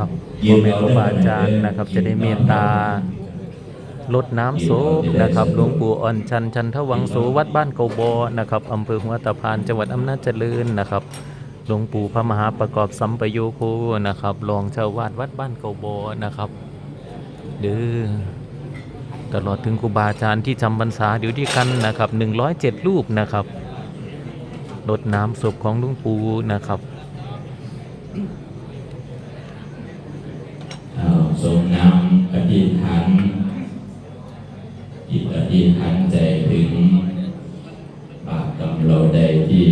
นะครับพ่อแม่ครูบาอาจารย์นะครับ จะได้เมตตาลดน้ำโศพนะครับหลวงปู่อ่อนชันชันทวังโสวัดบ้านเกาบอนะครับอำเภอหัวตะพานจังหวัดอำนาจเจริญนะครับหลวงปู่พระมหาประกอบสัมปโยโคนะครับรองเจ้าวาดวัดบ้านเกาบอนะครับเด้อตลอดถึงครูบาอาจารย์ที่จำพรรษาอยู่ด้วยกันนะครับ 107 รูปนะครับลดน้ำศพของหลวงปู่นะครับ อิตอธิษฐานใจถึง บาปกรรมเราใดที่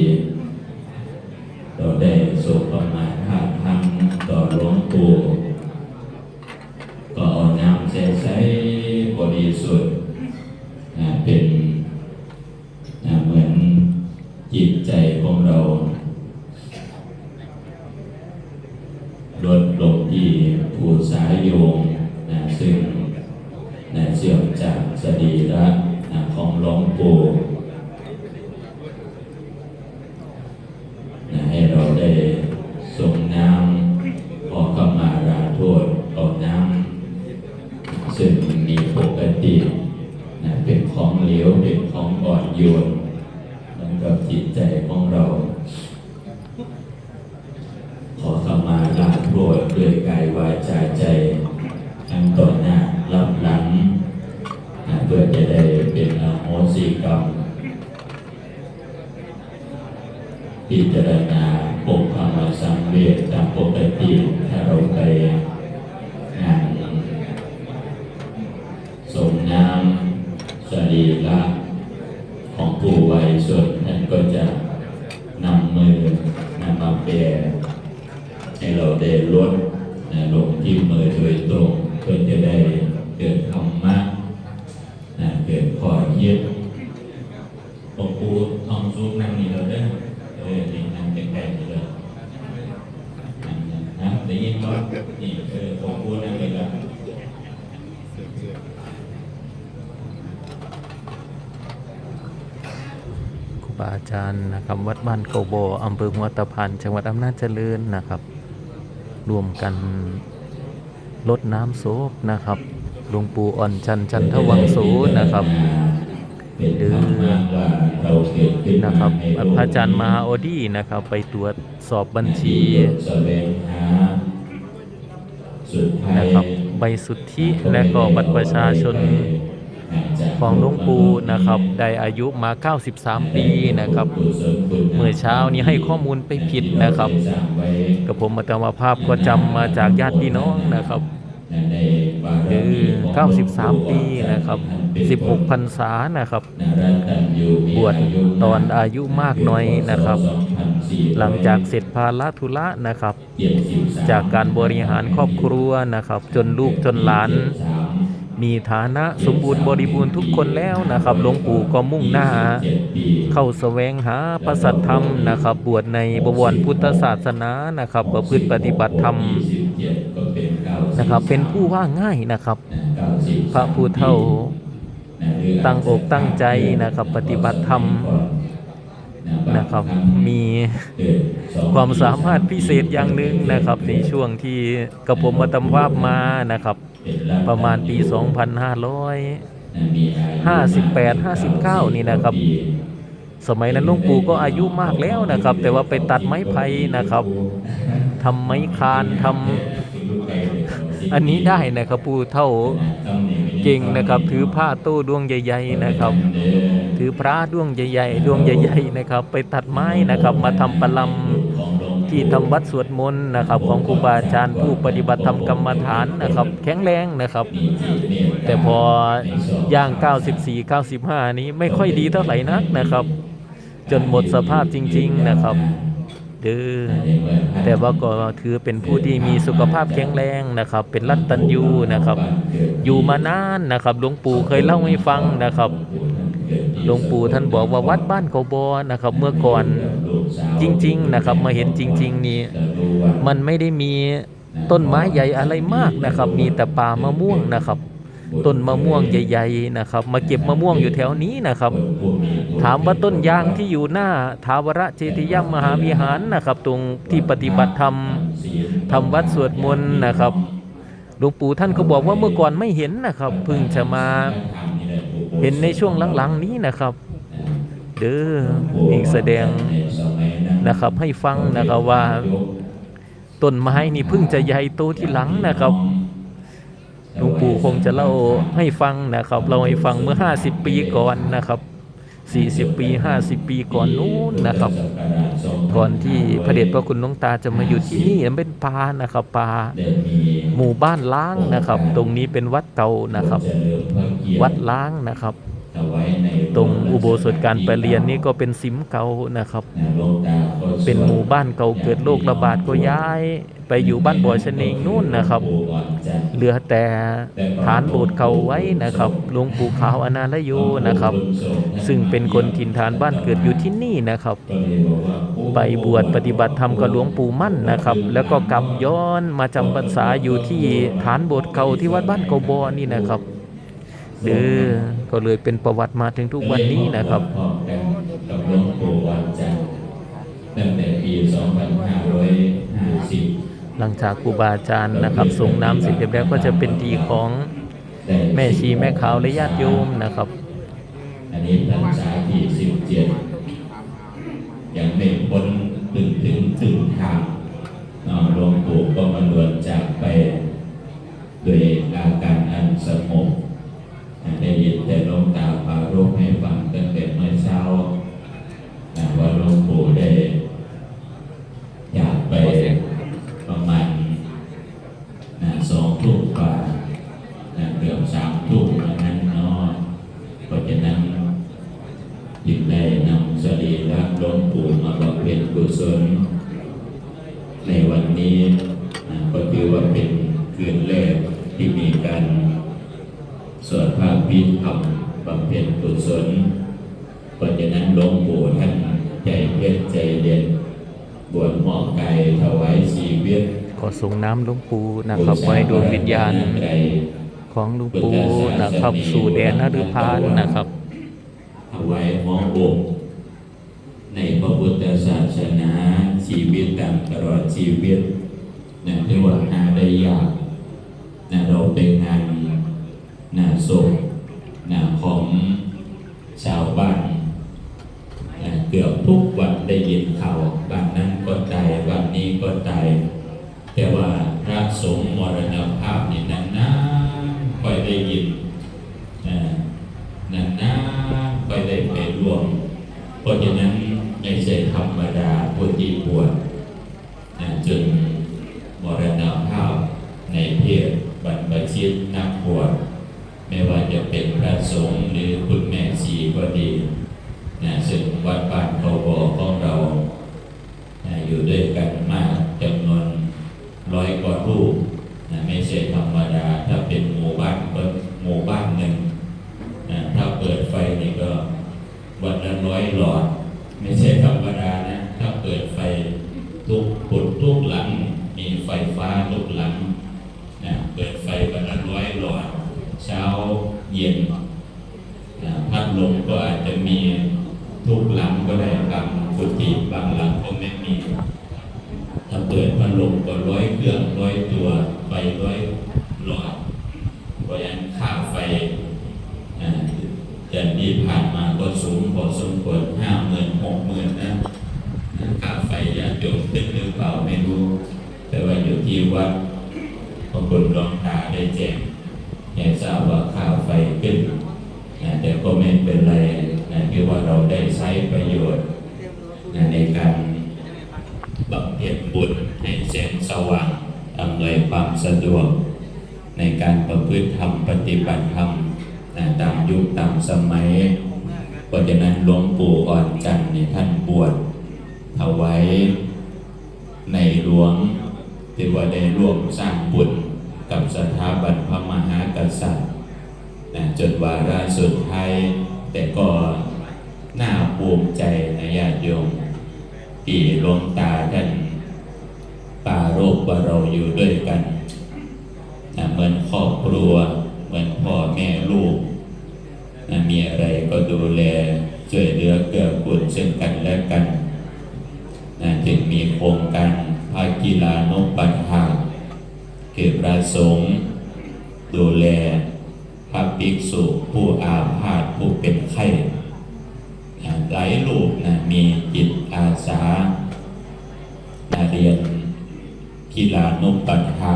โยนเหมือนกับจิตใจของเรา ขอเข้ามาลาโปรดด้วยกายวาจาใจทั้งต่อหน้ารับหลังเพื่อจะได้เป็นอโหสิกรรมพิจารณาปกคำมาสังเวชตามปกติถ้าเราไปงานส่งน้ำสรีระของผู้ไวยส่วนท่านก็จะนำมือนำมา แปให้เราได้ลดลงที่มือโดยตรงเพื่อจะได้ธรรมะนะเกิดขอยึดปกปูทองซุปนั่งนี่เราได้อเออนี่นั่งใกล้ๆนี่เลยนั่งนะนะได้ยินว่านี่เออปกปูนั่งนี่ละ ครู บาอาจารย์นะครับวัดบ้านเกโบอำเภอหัวตะพานจังหวัดอำนาจเจริญนะครับรวมกันลดน้ำโศพนะครับหลวงปู่อ่อนชันจันทวังโสนะครับเป็นธรรมะว่าเราเกิดขึ้นะครับพระอาจารย์มหาโอดีนะครับ ไปตรวจสอบบัญชีนะครับใบสุทธิและก็บัตรประชาชน ของหลวงปู่นะครับได้อายุมา 93 ปีนะครับเมื่อเช้านี้ให้ข้อมูลไปผิดนะครับกับผมอัตมาภาพก็จำมาจากญาติพี่น้องนะครับคือ93 ปีนะครับ 16พรรษานะครับ บวชตอนอายุมากหน่อยนะครับ หลังจากเสร็จภาระธุระนะครับ จากการบริหารครอบครัวนะครับ จนลูกจนหลาน มีฐานะสมบูรณ์บริบูรณ์ทุกคนแล้วนะครับหลวงปู่ก็มุ่งหน้า เข้าแสวงหาพระสัทธรรมนะครับ บวชในบวรพุทธศาสนานะครับประพฤติปฏิบัติธรรมนะครับ เป็นผู้ว่าง่ายนะครับ พระผู้เฒ่าตั้งอกตั้งใจนะครับ ปฏิบัติธรรมนะครับมีความสามารถพิเศษอย่างหนึ่งนะครับในช่วงที่กระผมมาตำวาบมานะครับ ประมาณปี 2558 59 นี่นะครับ สมัยนั้นหลวงปู่ก็อายุมากแล้วนะครับ แต่ว่าไปตัดไม้ไผ่นะครับทำไม้คานทำอันนี้ได้นะครับปู่เท่าเก่งนะครับ ถือผ้าโต้ดวงใหญ่ๆนะครับ ถือพระดวงใหญ่ๆดวงใหญ่ ๆนะครับ ไปตัดไม้นะครับ มาทำปลัม ที่ทำวัดสวดมนต์นะครับของครูบาอาจารย์ผู้ปฏิบัติธรรมกรรมฐานนะครับ แข็งแรงนะครับ แต่พอย่าง94 95 นี้ไม่ค่อยดีเท่าไหร่นักนะครับ จนหมดสภาพจริง ๆนะครับเด้อแต่ว่าก็ถือเป็นผู้ที่มีสุขภาพแข็งแรงนะครับ เป็นรัตตัญญูนะครับ อยู่มานานนะครับหลวงปู่เคยเล่าให้ฟังนะครับหลวงปู่ท่านบอกว่าวัดบ้านเขาบอนะครับ เมื่อก่อน จริง ๆ นะครับ มาเห็นจริง ๆ นี่มันไม่ได้มีต้นไม้ใหญ่อะไรมากนะครับ มีแต่ป่ามะม่วงนะครับต้นมะม่วงใหญ่ ๆ นะครับ มาเก็บมะม่วงอยู่แถวนี้นะครับ ถามว่าต้นยางที่อยู่หน้าทาวรเจติยมมหาวิหารนะครับ ตรงที่ปฏิบัติธรรมทำวัดสวดมนต์นะครับหลวงปู่ท่านก็บอกว่าเมื่อก่อนไม่เห็นนะครับเพิ่งจะมาเห็นในช่วงหลังๆนี้นะครับ เด้ออีกแสดง นะครับ ให้ฟังนะครับว่าต้นไม้นี่เพิ่งจะใหญ่โตที่หลังนะครับหลวงปู่คงจะเล่าให้ฟังนะครับ เราให้ฟังเมื่อ 50 ปีก่อนนะครับ 40 ปี 50 ปีก่อนนู้นนะครับ ก่อนที่พระเดชพระคุณหลวงตาจะมาอยู่ที่นี่เป็นป่านะครับป่าหมู่บ้านล้างนะครับ ตรงนี้เป็นวัดเก่านะครับ วัดล้างนะครับ ตรงอุโบสถการประเรียนนี่ก็เป็นสิมเก่านะครับ เป็นหมู่บ้านเก่าเกิดโรคระบาดก็ย้ายไปอยู่บ้านบ่อชเนงนู่นนะครับ เหลือแต่ฐานโบสถ์เก่าไว้นะครับหลวงปู่ขาวอนาลโยนะครับ ซึ่งเป็นคนถิ่นฐานบ้านเกิดอยู่ที่นี่นะครับ ไปบวชปฏิบัติธรรมกับหลวงปู่มั่นนะครับ แล้วก็กลับย้อนมาจำพรรษาอยู่ที่ฐานโบสถ์เก่าที่วัดบ้านเกาบอนี่นะครับ เด้อก็เลยเป็นประวัติมาถึงทุกวันนี้นะครับกับหลวงปู่วันจันทร์ตั้งแต่ปี2550 หลังจากครูบาอาจารย์นะครับส่งน้ำเสร็จเรียบร้อยก็จะเป็นทีของแม่ชีแม่ขาวและญาติโยมนะครับ อันนี้พรรษาที่สิบเจ็ดยังไม่พ้นถึงถึงถึงทางอ่าหลวงปู่ก็มาลวนจากไป ด้วยอาการอันสงบอ่าได้ยินแต่หลวงตาป รารภให้ฟังตั้งแต่เมื่อเช้าว่าหลวงปู่ได้อยากไปประมาณสองทุ่มกว่าเกือบสามทุ่มนั้นเนาะเพราะฉะนั้นจึงได้นำสรีระหลวงปู่มาบำเพ็ญกุศลในวันนี้นะก็ถือว่าเป็นคืนแรกที่มีการสวดพระพิธรรม บำเพ็ญกุศลเพราะฉะนั้นหลวงปู่ท่านใจเพชรใจเด่นบวชหมอบกายถวายชีวิตขอส่งน้ำหลวงปู่นะครับไว้ดวงวิญญาณใจของหลวงปู่นะครับสู่แดนนฤพานนะครับถวายหมอบกในพระพุทธศาสนาชีวิตตามตลอดชีวิตนะเรียกว่าหาได้ยากนะเราเป็นงานนะศพ นะของชาวบ้านนะเกือบทุกวันได้ยินข่าวบ้านนั้นก็ตายบ้านนี้ก็ตาย แต่ว่าพระสงฆ์มรณภาพนี่นานๆค่อยได้ยินนะนานๆไปได้ไปร่วม เพราะฉะนั้นไม่ใช่ธรรมดาผู้ที่บวชนะจนมรณภาพในเพศบรรพชิตนักบวช ไม่ว่าจะเป็นพระสงฆ์หรือคุณแม่ชีก็ดีนะซึ่งวัดบ้านเขาบอของเรานะอยู่ด้วยกันมากจำนวนร้อยกว่ารูปนะไม่ใช่ธรรมดา ถ้าเป็นหมู่บ้านก็หมู่บ้านหนึ่ง นะถ้าเปิดไฟนี่ก็วันละร้อยหลอด ไม่ใช่ธรรมดานะ ถ้าเปิดไฟทุกปุดทุกหลัง มีไฟฟ้าทุกหลังนะเปิดไฟวันละร้อยหลอด เช้าเย็นนะพัดลมก็อาจจะมีทุกหลังก็ได้บาง กุฏิบางหลังก็ไม่มีถ้าเปิดพัดลมก็ร้อยเครื่องร้อยตัวไฟร้อยหลอดเพราะฉะนั้นค่าไฟอ่าอย่างนี้ผ่านมาก็สูงพอสมควรห้าหมื่นหกหมื่นนะค่าไฟญาติโยมขึ้นหรือเปล่าไม่รู้ แต่ว่าอยู่ที่วัดพระคุณรองตาได้แจ้งให้ทราบว่าค่าไฟขึ้นนะแต่ก็ไม่เป็นไรนะที่ว่าเราได้ใช้ประโยชน์ ในการบำเพ็ญบุญให้แสงสว่างอำนวยความสะดวก ในการประพฤติธรรมปฏิบัติธรรมนะตามยุคตามสมัยเพราะฉะนั้นหลวงปู่อ่อนจันทร์นี่ท่านบวชเอาไว้ในหลวงที่ว่าได้ร่วมสร้างบุญกับสถาบันพระมหากษัตริย์จนวาระสุดท้ายแต่ก็ น่าภูมิใจนะญาติโยมที่หลวงตาท่านปรารภว่าเราอยู่ด้วยกันนะเหมือนครอบครัว เหมือนพ่อแม่ลูกนะมีอะไรก็ดูแลช่วยเหลือเกื้อกูลซึ่งกันและกันนะจึงมีโครงการภาคกีฬานกปัญหาคือพระสงฆ์ดูแลพระภิกษุผู้อาพาธผู้เป็นไข้ หลายรูปนะมีจิตอาสานะเรียนกีฬานกปัญหา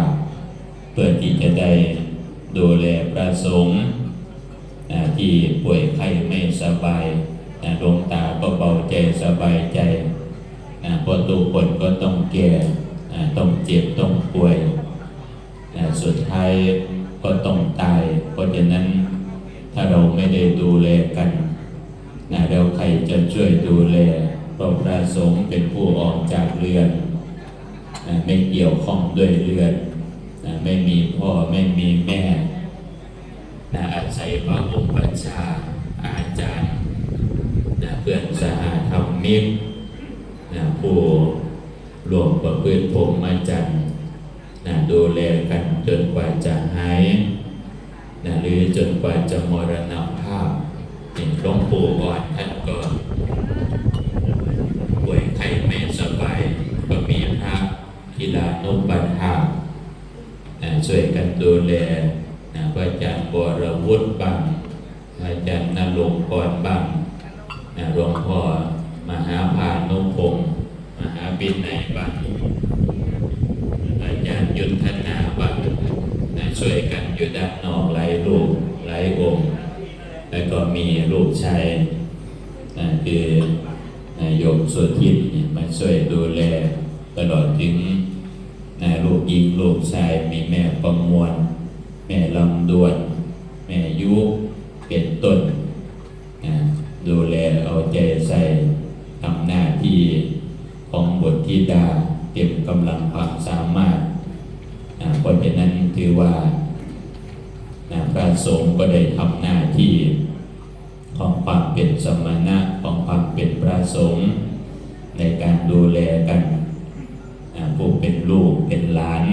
เพื่อที่จะได้ดูแลพระสงฆ์นะที่ป่วยไข้ไม่สบายนะดวงตาก็เบาใจสบายใจนะพราะทุกคนก็ต้องแก่นะต้องเจ็บต้องป่วยนะสุดท้ายก็ต้องตาย เพราะฉะนั้นถ้าเราไม่ได้ดูแลกัน นะแล้วใครจะช่วยดูแลพระพระสงฆ์เป็นผู้ออกจากเรือนนะไม่เกี่ยวข้องด้วยเรือนนะไม่มีพ่อไม่มีแม่นะอาศัยพระอุปัชาอาจารย์นะเพื่อนสหธรรมิกนะผู้รวมประพฤติพรหมจรรย์นะดูแลกันจนกว่าจะหายนะหรือจนกว่าจะมรณภาพ นี่หลวงปู่ก่อนท่านก็ป่วยไข้ไม่สบายก็มีพระกีฬานุปัฏฐาช่วยกันดูแลนะพระอาจารย์บรวุฒิบ้างพระอาจารย์นรงกรบ้างนะหลวงพ่อมหาพานุพงศ์มหาบินในยบัตอาจารย์ยุทธนาบัตนะช่วยกันอยู่ด้านนอกหลายรูปหลายองค์ แล้วก็มีลูกชายคือนาโยมสุทินมาช่วยดูแลตลอดถึงลูกหญิงลูกชายมีแม่ประมวล แม่ลำดวน แม่ยุเป็นต้นดูแลเอาใจใส่ทำหน้าที่ของบทธิดาเต็มกำลังความสามารถนเพราะฉะนั้นถือว่าพระสงฆ์ก็ได้ทำหน้าที่ ของความเป็นสมณะของความเป็นพระสงฆ์ในการดูแลกันผู้เป็นลูกเป็นหลาน